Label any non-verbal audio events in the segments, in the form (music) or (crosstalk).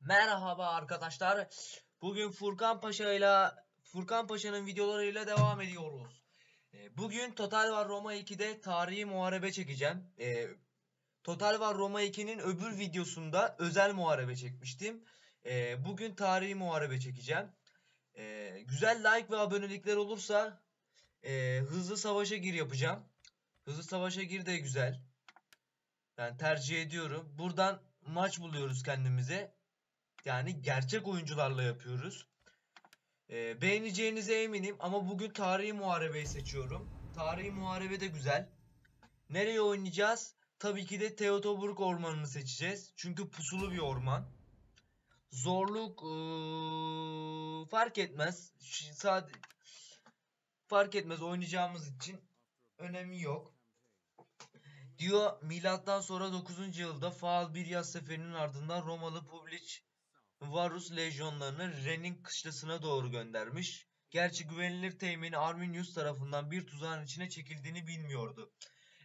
Merhaba arkadaşlar. Bugün Furkan Paşa ile Furkan Paşa'nın videolarıyla devam ediyoruz. Ee, Bugün Total War Roma 2'de tarihi muharebe çekeceğim. Ee, Total War Roma 2'nin öbür videosunda özel muharebe çekmiştim. Ee, Bugün tarihi muharebe çekeceğim. Güzel like ve abonelikler olursa e, hızlı savaşa gir yapacağım. Hızlı savaşa gir de güzel. Ben tercih ediyorum. Buradan maç buluyoruz kendimize. Yani gerçek oyuncularla yapıyoruz. Ee, beğeneceğinize eminim ama bugün tarihi muharebeyi seçiyorum. Tarihi muharebe de güzel. Nereye oynayacağız? Tabii ki de Teotoburg ormanını seçeceğiz. Çünkü pusulu bir orman. Zorluk eee, fark etmez. Ş- Sade fark etmez oynayacağımız için önemi yok. Diyor milattan sonra 9. yılda faal bir yaz seferinin ardından Romalı Public Varus lejyonlarını Ren'in kışlasına doğru göndermiş. Gerçi güvenilir temini Arminius tarafından bir tuzağın içine çekildiğini bilmiyordu.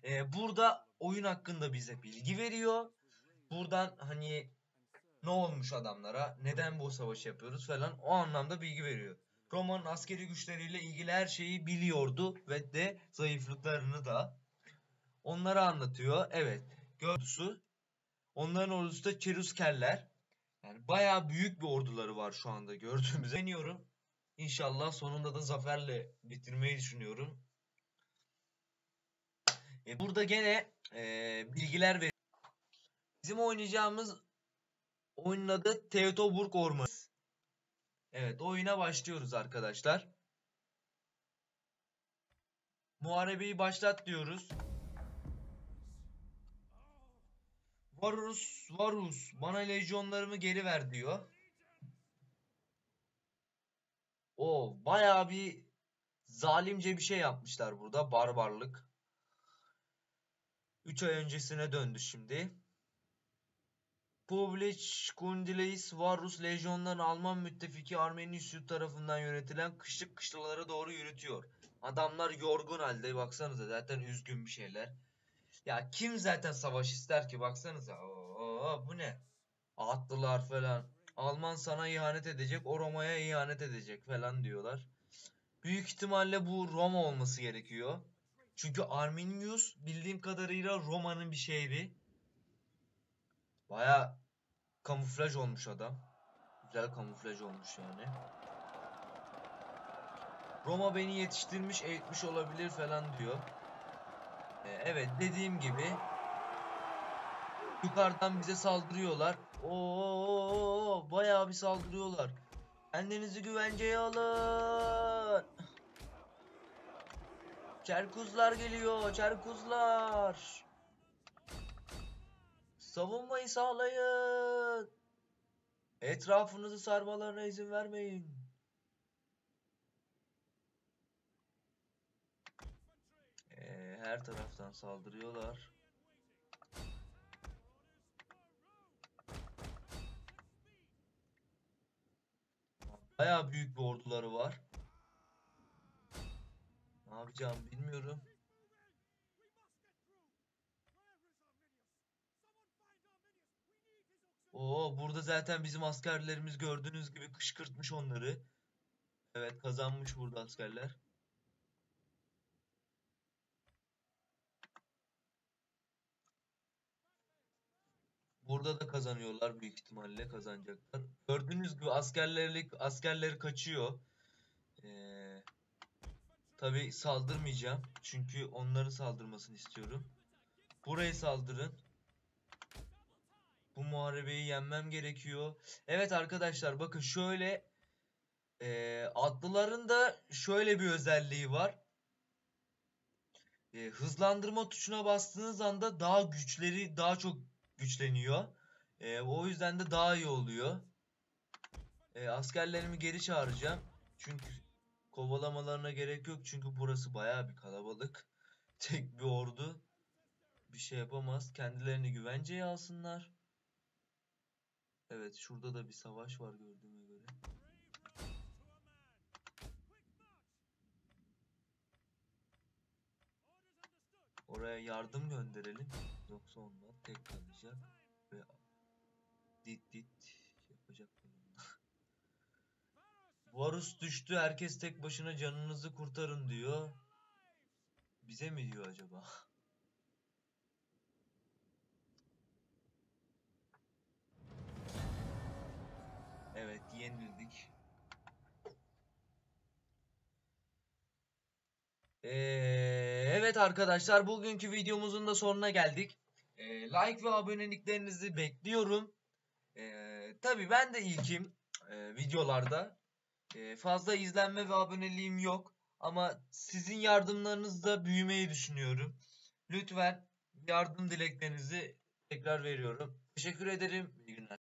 Ee, burada oyun hakkında bize bilgi veriyor. Buradan hani ne olmuş adamlara, neden bu savaşı yapıyoruz falan o anlamda bilgi veriyor. Roma'nın askeri güçleriyle ilgili her şeyi biliyordu ve de zayıflıklarını da onlara anlatıyor. Evet, gördüsü. Onların ordusu da Cheruskerler. Yani bayağı büyük bir orduları var şu anda gördüğümüz. Deniyorum. İnşallah sonunda da zaferle bitirmeyi düşünüyorum. E, burada gene e, bilgiler ver. Bizim oynayacağımız oyunun adı Teutoburg Ormanı. Evet oyuna başlıyoruz arkadaşlar. Muharebeyi başlat diyoruz. Varus, Varus bana lejyonlarımı geri ver diyor. O bayağı bir zalimce bir şey yapmışlar burada. Barbarlık. 3 ay öncesine döndü şimdi. Public Kundileis Varus lejyonlarını Alman müttefiki Armenius tarafından yönetilen kışlık kışlalara doğru yürütüyor. Adamlar yorgun halde baksanıza zaten üzgün bir şeyler. Ya kim zaten savaş ister ki baksanıza. Oo, bu ne? Atlılar falan. Alman sana ihanet edecek, o Roma'ya ihanet edecek falan diyorlar. Büyük ihtimalle bu Roma olması gerekiyor. Çünkü Arminius bildiğim kadarıyla Roma'nın bir şehri. Baya kamuflaj olmuş adam. Güzel kamuflaj olmuş yani. Roma beni yetiştirmiş, eğitmiş olabilir falan diyor. Ee, evet dediğim gibi yukarıdan bize saldırıyorlar. Oo bayağı bir saldırıyorlar. Kendinizi güvenceye alın. Çerkuzlar geliyor, Çerkuzlar. Savunmayı sağlayın. Etrafınızı sarmalarına izin vermeyin. Ee, her taraftan saldırıyorlar. Bayağı büyük bir orduları var. Ne yapacağım bilmiyorum. Oo burada zaten bizim askerlerimiz gördüğünüz gibi kışkırtmış onları. Evet kazanmış burada askerler. Burada da kazanıyorlar büyük ihtimalle kazanacaklar. Gördüğünüz gibi askerleri askerleri kaçıyor. Ee, tabii saldırmayacağım. Çünkü onların saldırmasını istiyorum. Burayı saldırın. Bu muharebeyi yenmem gerekiyor. Evet arkadaşlar bakın şöyle e, atlıların da şöyle bir özelliği var. E, hızlandırma tuşuna bastığınız anda daha güçleri daha çok güçleniyor. E, o yüzden de daha iyi oluyor. E, askerlerimi geri çağıracağım. Çünkü kovalamalarına gerek yok. Çünkü burası baya bir kalabalık. (laughs) Tek bir ordu bir şey yapamaz. Kendilerini güvenceye alsınlar. Evet şurada da bir savaş var gördüğüme göre. Oraya yardım gönderelim. Yoksa onlar tek kalacak. Ve dit dit yapacak Varus düştü herkes tek başına canınızı kurtarın diyor. Bize mi diyor acaba? Ee, evet arkadaşlar, bugünkü videomuzun da sonuna geldik. Ee, like ve aboneliklerinizi bekliyorum. Ee, tabii ben de ilkim e, videolarda. Ee, fazla izlenme ve aboneliğim yok. Ama sizin yardımlarınızla büyümeyi düşünüyorum. Lütfen yardım dileklerinizi tekrar veriyorum. Teşekkür ederim. İyi günler.